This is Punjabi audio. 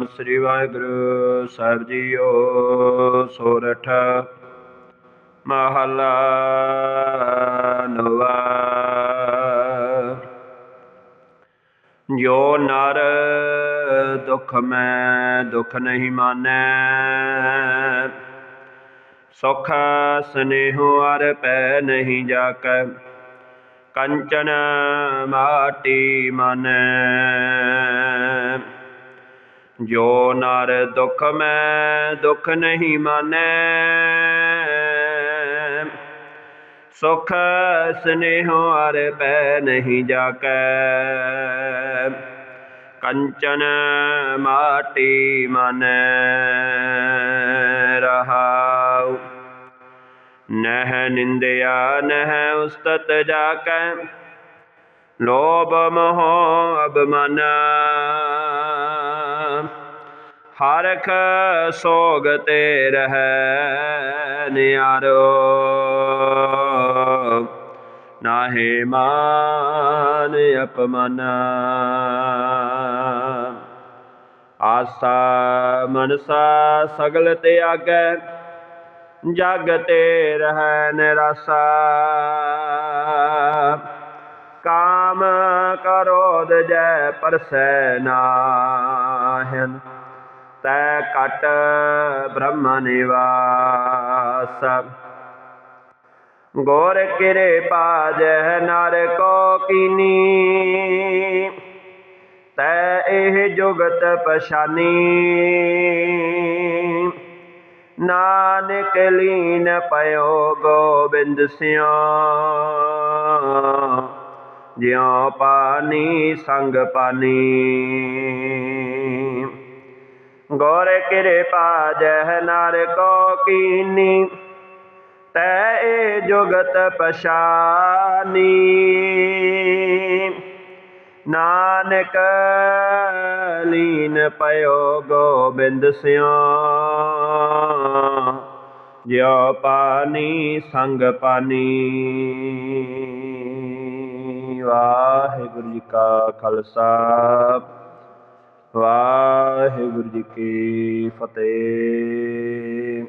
ਸਤਨਾਮ ਸ੍ਰੀ ਵਾਹਿਗੁਰੂ ਸਾਹਿਬ ਜੀਓ, ਸੋਰਠ ਮਹਲਾ ਨਵਾ। ਜੋ ਨਰ ਦੁਖ ਮੈਂ ਦੁਖ ਨਹੀਂ ਮਾਨੈ, ਸੁਖ ਸਨੇਹੋ ਅਰ ਪੈ ਨਹੀਂ ਜਾਕੈ, ਕੰਚਨ ਮਾਟੀ ਮਨੈ। ਜੋ ਨਰ ਦੁਖ ਮੈਂ ਦੁਖ ਨਹੀਂ ਮਾਨੈ। ਸੁਖ ਸਨੇਹੋ ਅਰ ਪੈ ਨਹੀਂ ਜਾਕੈ। ਕੰਚਨ ਮਾਟੀ ਮਨ ਰਹਾਉ। ਨਹਿ ਨਿੰਦਿਆ ਨਹਿ ਉਸਤਤ ਜਾਕੈ। ਲੋਭ ਮੋਹ ਅਬਮਨ ਹਰਖ ਸੋਗ ਤੇ ਰਹਿ ਨਿਆਰੋ ਨਾਹੇ ਮਾਨ ਅਪਮਨ। ਆਸਾ ਮਨਸਾ ਸਗਲ ਤੇ ਤਿਆਗੈ ਜਗ ਤੇ ਰਹਿ ਨਿਰਾਸਾ ਕਾਮ ਕਰੋਧ ਜੈ ਪਰਸੈ ਨਾਹਨ। ਤੈ ਕਟ ਬ੍ਰਹਮ ਨਿਵਾਸ। ਗੋਰ ਕਿਰੇ ਪਾਜੈ ਨਰ ਕੋ ਕੀਨੀ। ਤੈ ਇਹ ਜੁਗਤ ਪਛਾਨੀ। ਨਾਨਕ ਲੀਨ ਪਇਓ ਗੋਬਿੰਦ ਸਿਓ ਜਿਉ ਪਾਨੀ ਸੰਗ ਪਾਨੀ। ਗੌਰ ਕਿਰਪਾ ਜਹ ਨਰ ਕੋ ਕੀਨੀ, ਤੈ ਇਹ ਜੁਗਤ ਪਛਾਨੀ। ਨਾਨਕ ਲੀਨ ਪਇਓ ਗੋਬਿੰਦ ਸਿਓ, ਜਿਉ ਪਾਨੀ ਸੰਗ ਪਾਨੀ। ਵਾਹਿਗੁਰੂ ਜੀ ਕਾ ਖਾਲਸਾ ਵਾਹਿਗੁਰੂ ਜੀ ਕੀ ਫਤਿਹ।